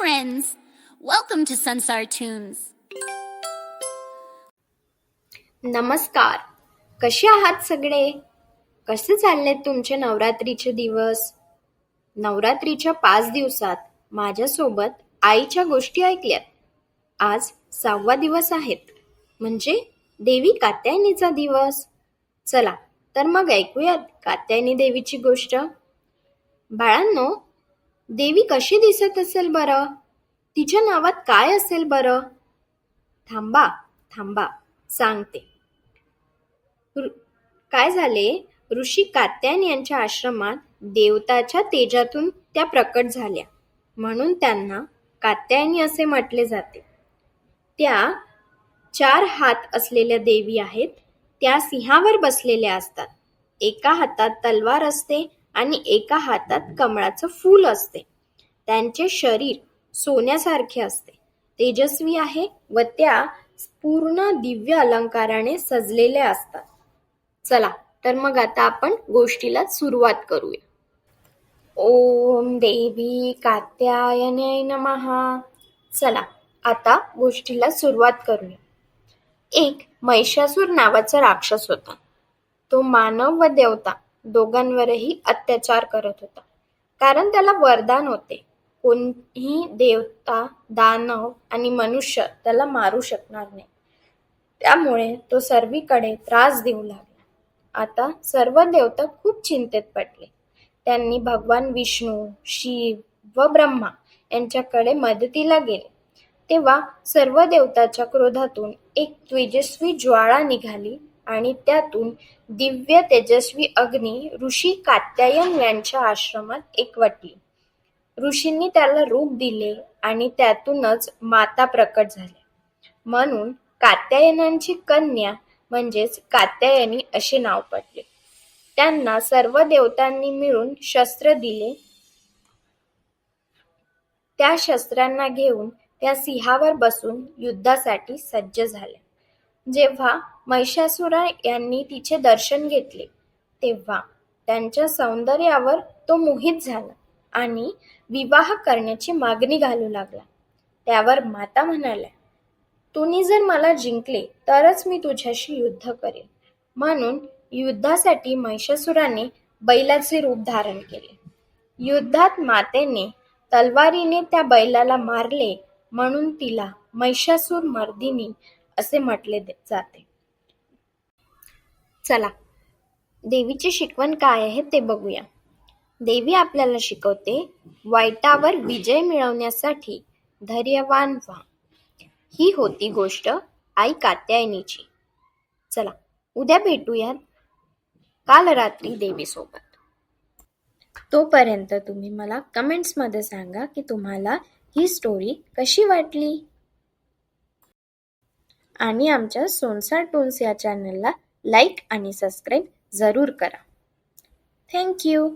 friends. Welcome to Sunsar Tunes. नमस्कार. कसे आहात सगळे? कसे चाललेत तुमचे नवरात्रीचे दिवस? नवरात्रीच्या पाच दिवसात माझ्यासोबत आईच्या गोष्टी ऐकल्यात. आज सहावा दिवस आहेत. म्हणजे देवी कात्यायनीचा दिवस. चला तर मग ऐकूयात कात्यायनी देवीची गोष्ट. बाळांनो देवी कशी दिसत असेल बरं? तिच्या नावात काय असेल बरं? थांबा थांबा सांगते. काय झाले? ऋषी कात्यायन यांच्या आश्रमात देवताच्या तेजातून त्या प्रकट झाल्या. म्हणून त्यांना कात्यायनी असे म्हटले जाते. त्या चार हात असलेल्या देवी आहेत त्या सिंहावर बसलेल्या असतात. एका हातात तलवार असते आणि एका हातात कमळाचं फूल असते. त्यांचे शरीर सोन्यासारखे असते. तेजस्वी आहे व त्या पूर्ण दिव्य अलंकाराने सजलेल्या असतात. चला तर मग आता आपण गोष्टीला सुरुवात करूया. ओम देवी कात्यायने नमहा चला आता गोष्टीला सुरुवात करूया. एक महिषासूर नावाचा राक्षस होता. तो मानव व देवता दोघांवरही अत्याचार करत होता. कारण त्याला वरदान होते. कोणीही देवता दानव आणि मनुष्य त्याला मारू शकणार नाही. त्यामुळे तो सर्वीकडे त्रास देऊ लागला. आता सर्व देवता खूप चिंतेत पडले. त्यांनी भगवान विष्णू शिव व ब्रह्मा यांच्याकडे मदतीला गेले. तेव्हा सर्व देवताच्या क्रोधातून एक तेजस्वी ज्वाळा निघाली. आणि त्यातून दिव्य तेजस्वी अग्नी ऋषी कात्यायन यांच्या आश्रमात एकवटली ऋषींनी त्याला रूप दिले आणि त्यातूनच माता प्रकट झाल्या म्हणून कात्यायनांची कन्या म्हणजेच कात्यायनी असे नाव पडले. त्यांना सर्व देवतांनी मिळून शस्त्र दिले. त्या शस्त्रांना घेऊन त्या सिंहावर बसून युद्धासाठी सज्ज झाल्या. जेव्हा महिषासुरा यांनी तिचे दर्शन घेतले तेव्हा त्यांच्या सौंदर्यावर तो मोहित झाला आणि विवाह करण्याची मागणी घालू लागला. त्यावर माता म्हणाल्या तुम्ही जर मला जिंकले तरच मी तुझ्याशी युद्ध करेन. म्हणून युद्धासाठी महिषासुराने बैलाचे रूप धारण केले. युद्धात मातेने तलवारीने त्या बैलाला मारले म्हणून तिला महिषासूर मर्दिनी असे म्हटले जाते. चला देवीची शिकवण काय आहे ते बघूया. देवी आपल्याला शिकवते वाईटावर विजय मिळवण्यासाठी धैर्यवान व्हा. ही होती गोष्ट आई कात्यायनीची. चला उद्या भेटूयात काल रात्री देवीसोबत. तोपर्यंत तुम्ही मला कमेंट्समध्ये सांगा की तुम्हाला ही स्टोरी कशी वाटली? आणि आमच्या सोनसार टोन्स या चॅनलला लाईक आणि सबस्क्राईब जरूर करा. थँक्यू